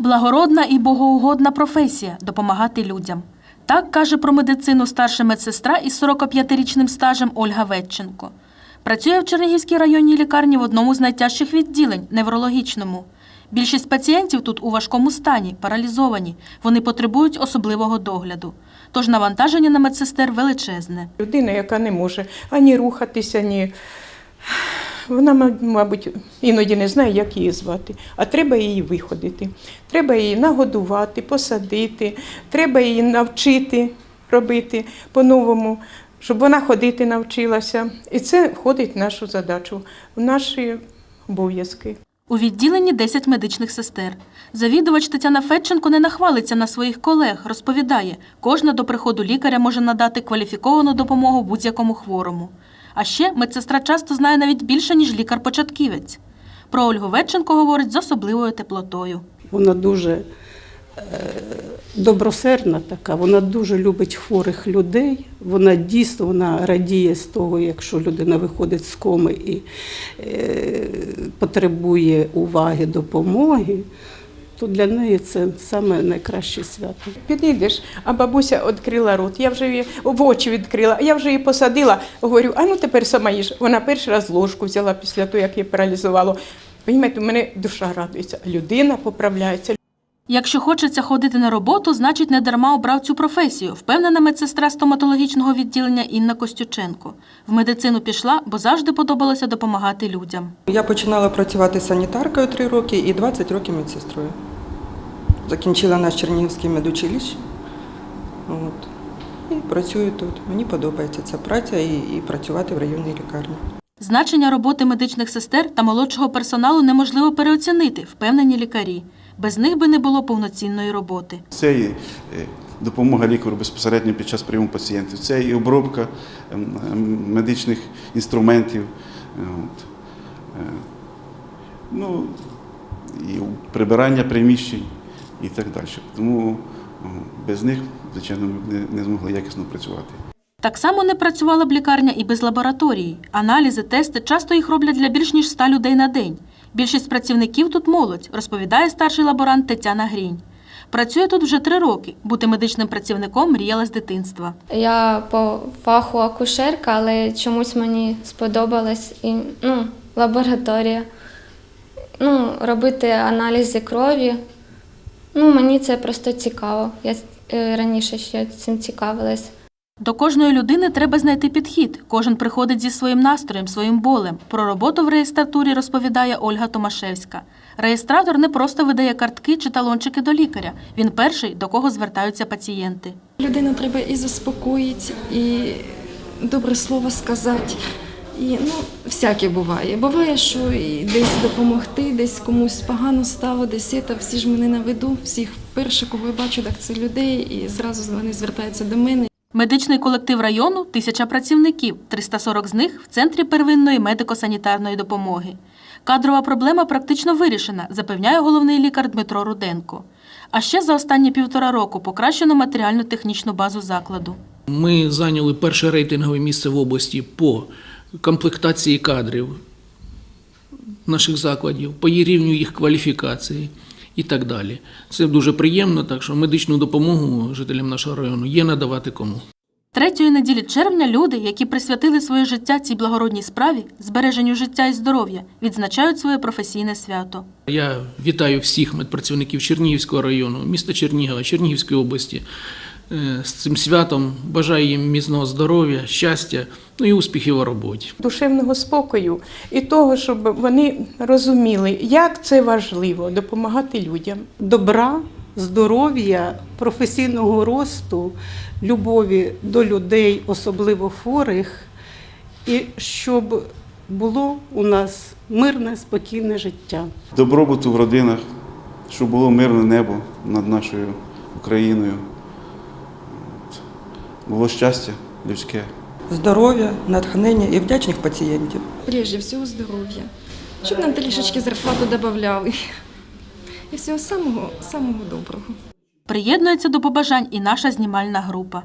Благородна і богоугодна професія допомагати людям. Так каже про медицину старша медсестра із 45-річним стажем Ольга Ветченко. Працює в Чернігівській районній лікарні в одному з найтяжчих відділень неврологічному. Більшість пацієнтів тут у важкому стані, паралізовані. Вони потребують особливого догляду. Тож навантаження на медсестер величезне. Людина, яка не може ані рухатися, ні. Вона, ма- мабуть, іноді не знає, як її звати, а треба її виходити. Треба її нагодувати, посадити, треба її навчити робити по-новому, щоб вона ходити навчилася. І це входить в нашу задачу, в наші обов'язки. У відділенні 10 медичних сестер. Завідувач Тетяна Федченко не нахвалиться на своїх колег, розповідає, кожна до приходу лікаря може надати кваліфіковану допомогу будь-якому хворому. А ще медсестра часто знає навіть більше, ніж лікар-початківець. Про Ольгу Ветченко говорить з особливою теплотою. Вона дуже е, добросердна така, вона дуже любить хворих людей. Вона дійсно вона радіє з того, якщо людина виходить з коми і е, потребує уваги, допомоги, то для неї це саме найкраще свято. Підійдеш, а бабуся відкрила рот, я вже її в очі відкрила, я вже її посадила. Говорю, а ну тепер сама їж. Вона перший раз ложку взяла після того, як її паралізувало. Понімаєте, у мене душа радується, людина поправляється. Якщо хочеться ходити на роботу, значить не дарма обрав цю професію, впевнена медсестра стоматологічного відділення Інна Костюченко. В медицину пішла, бо завжди подобалося допомагати людям. Я починала працювати санітаркою 3 роки і 20 років медсестрою. Закінчила наш Чернігівський медучилище. От. І працюю тут. Мені подобається ця праця і, і працювати в районній лікарні. Значення роботи медичних сестер та молодшого персоналу неможливо переоцінити, впевнені лікарі. Без них би не було повноцінної роботи. Це і е, допомога лікарю безпосередньо під час прийому пацієнтів, це і обробка ем, ем, медичних інструментів, е, от, е, ну, і прибирання приміщень і так далі. Тому е, без них, звичайно, ми б не, не змогли якісно працювати. Так само не працювала б лікарня і без лабораторії. Аналізи, тести часто їх роблять для більш ніж 100 людей на день. Більшість працівників тут молодь, розповідає старший лаборант Тетяна Грінь. Працює тут вже три роки. Бути медичним працівником мріяла з дитинства. Я по фаху акушерка, але чомусь мені сподобалась і ну, лабораторія. Ну, робити аналізи крові. Ну, мені це просто цікаво. Я е, раніше ще цим цікавилась. До кожної людини треба знайти підхід. Кожен приходить зі своїм настроєм, своїм болем. Про роботу в реєстратурі розповідає Ольга Томашевська. Реєстратор не просто видає картки чи талончики до лікаря. Він перший, до кого звертаються пацієнти. Людину треба і заспокоїти, і добре слово сказати. І ну, всяке буває. Буває, що і десь допомогти, десь комусь погано стало, десь це, всі ж мене на виду, всіх перше, кого я бачу, так це людей, і зразу вони звертаються до мене. Медичний колектив району – тисяча працівників, 340 з них в центрі первинної медико-санітарної допомоги. Кадрова проблема практично вирішена, запевняє головний лікар Дмитро Руденко. А ще за останні півтора року покращено матеріально-технічну базу закладу. Ми зайняли перше рейтингове місце в області по комплектації кадрів наших закладів, по її рівню їх кваліфікації і так далі. Це дуже приємно, так що медичну допомогу жителям нашого району є надавати кому. Третьої неділі червня люди, які присвятили своє життя цій благородній справі, збереженню життя і здоров'я, відзначають своє професійне свято. Я вітаю всіх медпрацівників Чернігівського району, міста Чернігова, Чернігівської області з цим святом. Бажаю їм міцного здоров'я, щастя, ну і успіхів у роботі. душевного спокою і того, щоб вони розуміли, як це важливо допомагати людям. Добра, здоров'я, професійного росту, любові до людей, особливо хворих, і щоб було у нас мирне, спокійне життя. Добробуту в родинах, щоб було мирне небо над нашою Україною. Було щастя людське. Здоров'я, натхнення і вдячних пацієнтів. Прежде всього здоров'я. Щоб нам трішечки зарплату додавали. І всього самого, самого доброго. Приєднується до побажань і наша знімальна група.